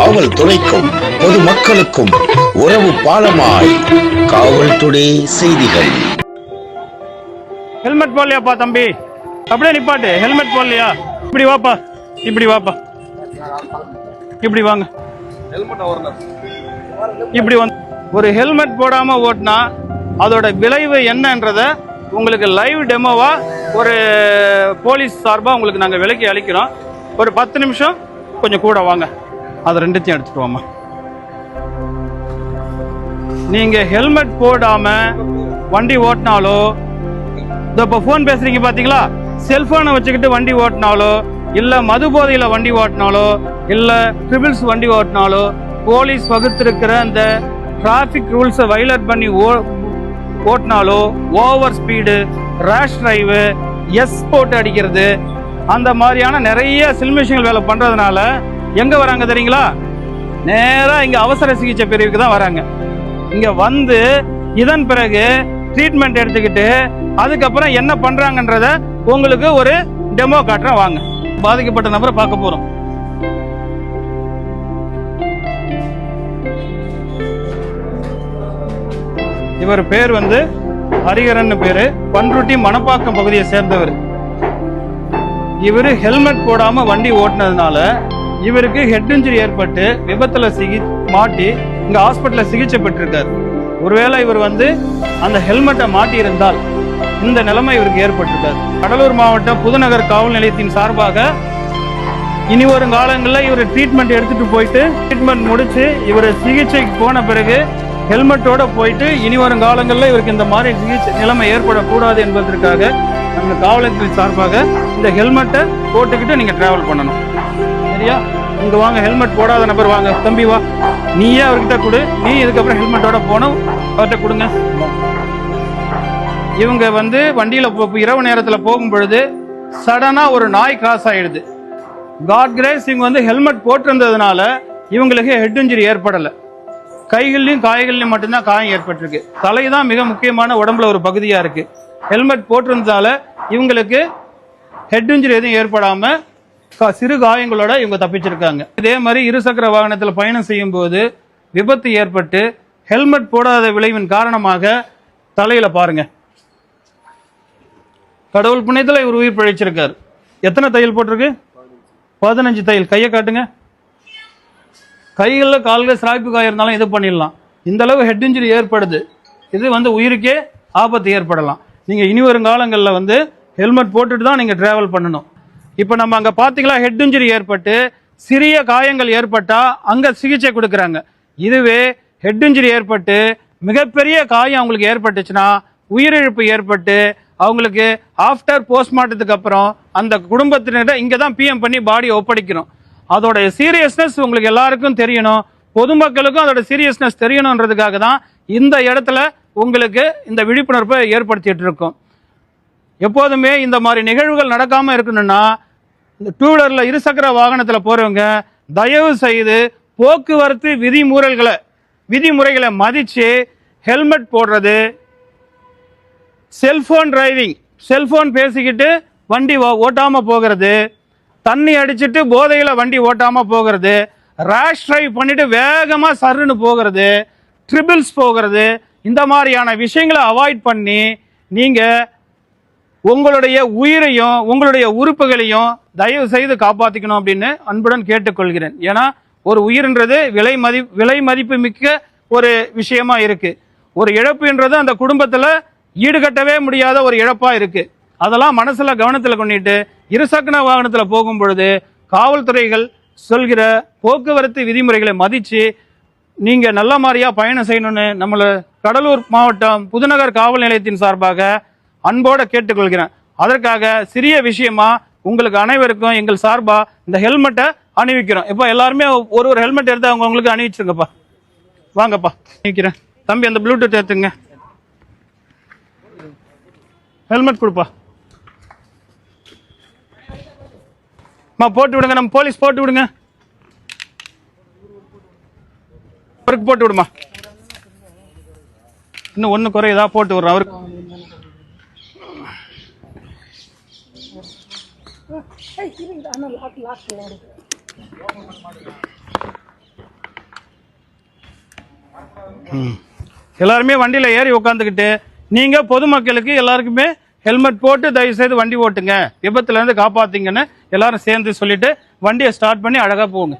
காவல்துறைக்கும் பொதுமக்களுக்கும் உறவு பாலமாய் காவல்துறை செய்திகள். ஹெல்மெட் போடலையாப்பா தம்பி? அப்படியே நிப்பாட்டு. ஹெல்மெட் போடலையா? இப்படி வாப்பா. இப்படி வாப்பா. இப்படி வாங்க. இப்படி வந்து ஒரு ஹெல்மெட் போடாம ஓட்டினா அதோட விளைவு என்னன்றத உங்களுக்கு லைவ் டெமோவா ஒரு போலீஸ் சார்பாக உங்களுக்கு நாங்கள் விலக்கி அளிக்கிறோம். ஒரு பத்து நிமிஷம் கொஞ்சம் கூட வாங்க. அது ரெண்டுத்தையும் எடுத்துட்டு வாமா நீங்க ஹெல்மெட் போடாம வண்டி ஓட்டினாலோ இதோ இப்போ ஃபோன் பேசுறீங்க பாத்தீங்களா? செல்போனை வச்சுக்கிட்டு வண்டி ஓட்டினாலோ இல்ல மது போதையில வண்டி ஓட்டினாலோ இல்ல ட்ரிபிள்ஸ் வண்டி ஓட்டினாலோ போலீஸ் வகுத்திருக்கிற அந்த டிராஃபிக் ரூல்ஸை வைலட் பண்ணி ஓ- ஓட்டினாலோ ஓவர் ஸ்பீடு ரேஷ் டிரைவு எஸ் போட்டு அடிக்கிறது அந்த மாதிரியான நிறைய சில்மிஷங்கள் வேலை பண்றதுனால எங்க வராங்க தெரியுங்களா? நேரா இங்க அவசர சிகிச்சை பிரிவுக்கு தான் வராங்க. இங்க வந்து இதன் பிறகு ட்ரீட்மெண்ட் எடுத்துக்கிட்டு அதுக்கப்புறம் என்ன பண்றாங்கன்றத உங்களுக்கு ஒரு டெமோ காட்டுறேன் வாங்க. பாதிக்கப்பட்ட நபரை பார்க்க போறோம். இவர் பேர் வந்து ஹரிகரன் பேரு. பன்ருட்டி மணப்பாக்கம் பகுதியை சேர்ந்தவர். இவர் ஹெல்மெட் போடாம வண்டி ஓட்டுனதுனால இவருக்கு ஹெட் இன்ஜுரி ஏற்பட்டு விபத்துல சிகி மாட்டி இங்க ஹாஸ்பிட்டலில் சிகிச்சை பெற்றிருக்காரு. ஒருவேளை இவர் வந்து அந்த ஹெல்மெட்டை மாட்டி இருந்தால் இந்த நிலைமை இவருக்கு ஏற்பட்டிருக்காரு கடலூர் மாவட்டம் புதுநகர் காவல் நிலையத்தின் சார்பாக இனி வரும் காலங்களில் இவர் ட்ரீட்மெண்ட் எடுத்துட்டு போயிட்டு ட்ரீட்மெண்ட் முடிச்சு இவர் சிகிச்சைக்கு போன பிறகு ஹெல்மெட்டோட போயிட்டு இனி வரும் காலங்களில் இவருக்கு இந்த மாதிரி சிகிச்சை நிலைமை ஏற்படக்கூடாது என்பதற்காக நம்ம காவலர்கள் சார்பாக இந்த ஹெல்மெட்டை போட்டுக்கிட்டு நீங்கள் ட்ராவல் பண்ணணும். சரியா இங்க வாங்க ஹெல்மெட் போடாத நபர் வாங்க. தம்பி வா. நீயே அவர்கிட்ட கொடு. நீ இதுக்கப்புறம் ஹெல்மெட்டோட போனோம். அவர்கிட்ட கொடுங்க. இவங்க வந்து வண்டியில இரவு நேரத்துல போகும் பொழுது சடனா ஒரு நாய் கிராஸ் ஆயிடுது. காட் கிரேஸ் இவங்க வந்து ஹெல்மெட் போட்டிருந்ததுனால இவங்களுக்கு ஹெட் இன்ஜுரி ஏற்படல. கைகள்லயும் காய்கள்லயும் மட்டும்தான் காயம் ஏற்பட்டிருக்கு. தலை தான் மிக முக்கியமான உடம்புல ஒரு பகுதியா இருக்கு. ஹெல்மெட் போட்டிருந்ததால இவங்களுக்கு ஹெட் இன்ஜுரி எதுவும் ஏற்படாம சிறு காயங்களோட இவங்க தப்பிச்சிருக்காங்க. இதே மாதிரி இருசக்கர வாகனத்தில் பயணம் செய்யும் போது விபத்து ஏற்பட்டு ஹெல்மெட் போடாத விளைவின் காரணமாக தலையில பாருங்க. கடவுள் புண்ணியத்தில் இவர் உயிர் பிழைச்சிருக்காரு. எத்தனை தையல் போட்டிருக்கு? பதினஞ்சு தையல். கையை காட்டுங்க. கைகளில் கால்கள் சிராய்ப்பு காயம் இருந்தாலும் இது பண்ணிடலாம். இந்த அளவு ஹெட் இன்ஜுரி ஏற்படுது. இது வந்து உயிருக்கே ஆபத்து ஏற்படலாம். நீங்கள் இனி வரும் காலங்களில் வந்து ஹெல்மெட் போட்டுட்டு தான் நீங்கள் டிராவல் பண்ணணும். இப்போ நம்ம அங்கே பார்த்தீங்களா ஹெட் இன்ஜுரி ஏற்பட்டு சிறிய காயங்கள் ஏற்பட்டால் அங்கே சிகிச்சை கொடுக்குறாங்க. இதுவே ஹெட் இன்ஜுரி ஏற்பட்டு மிகப்பெரிய காயம் அவங்களுக்கு ஏற்பட்டுச்சுன்னா உயிரிழப்பு ஏற்பட்டு அவங்களுக்கு ஆஃப்டர் போஸ்ட்மார்ட்டத்துக்கு அப்புறம் அந்த குடும்பத்தினர்கிட்ட இங்கே தான் பிஎம் பண்ணி பாடியை ஒப்படைக்கணும். அதோட சீரியஸ்னஸ் உங்களுக்கு எல்லாருக்கும் தெரியணும். பொதுமக்களுக்கும் அதோட சீரியஸ்னஸ் தெரியணுன்றதுக்காக தான் இந்த இடத்துல உங்களுக்கு இந்த விழிப்புணர்வை ஏற்படுத்திட்டு இருக்கோம். எப்போதுமே இந்த மாதிரி நிகழ்வுகள் நடக்காமல் இருக்கணும்னா இந்த டூ வீலரில் இருசக்கர வாகனத்தில் போகிறவங்க தயவு செய்து போக்குவரத்து விதிமுறைகளை விதிமுறைகளை மதித்து ஹெல்மெட் போடுறது செல்ஃபோன் டிரைவிங் செல்ஃபோன் பேசிக்கிட்டு வண்டி ஓ- போகிறது தண்ணி அடிச்சுட்டு போதையில் வண்டி ஓட்டாமல் போகிறது ரேஷ் டிரைவ் பண்ணிவிட்டு வேகமாக சருன்னு போகிறது ட்ரிபிள்ஸ் போகிறது இந்த மாதிரியான விஷயங்களை அவாய்ட் பண்ணி நீங்கள் உங்களுடைய உயிரையும் உங்களுடைய உறுப்புகளையும் தயவு செய்து காப்பாற்றிக்கணும் அப்படின்னு அன்புடன் கேட்டுக்கொள்கிறேன். ஏன்னா ஒரு உயிர்ன்றது விலை மதி விலை மதிப்பு மிக்க ஒரு விஷயமா இருக்கு. ஒரு இழப்புன்றது அந்த குடும்பத்தில் ஈடுகட்டவே முடியாத ஒரு இழப்பா இருக்கு. அதெல்லாம் மனசுல கவனத்தில் கொண்டிட்டு இருசக்கர வாகனத்தில் போகும் பொழுது காவல்துறைகள் சொல்கிற போக்குவரத்து விதிமுறைகளை மதித்து நீங்கள் நல்ல மாதிரியா பயணம் செய்யணும்னு நம்மளை கடலூர் மாவட்டம் புதுநகர் காவல் நிலையத்தின் சார்பாக அன்போட கேட்டுக்கொள்கிறேன். அதற்காக சிறிய விஷயமா உங்களுக்கு அனைவருக்கும் எங்கள் சார்பா இந்த ஹெல்மெட்டை அணிவிக்கிறோம். இப்போ எல்லாருமே ஒரு ஒரு ஹெல்மெட் எடுத்து அவங்க உங்களுக்கு அணிவிச்சிருங்கப்பா. வாங்கப்பா அணிவிக்கிறேன். தம்பி அந்த ப்ளூடூத் எடுத்துங்க ஹெல்மெட் கொடுப்பா. அம்மா போட்டு விடுங்க நம்ம போலீஸ் போட்டு விடுங்க. அவருக்கு போட்டு விடுமா? இன்னும் ஒன்று குறையுதா? போட்டு விடுறேன் அவருக்கு. ஆனால் லாக் லாக் எல்லாருமே வண்டியில் ஏறி உட்காந்துக்கிட்டு நீங்கள் பொதுமக்களுக்கு எல்லாருக்குமே ஹெல்மெட் போட்டு தயவு செய்து வண்டி ஓட்டுங்க. விபத்துலேருந்து காப்பாற்றிங்கன்னு எல்லாரும் சேர்ந்து சொல்லிவிட்டு வண்டியை ஸ்டார்ட் பண்ணி அழகாக போங்க.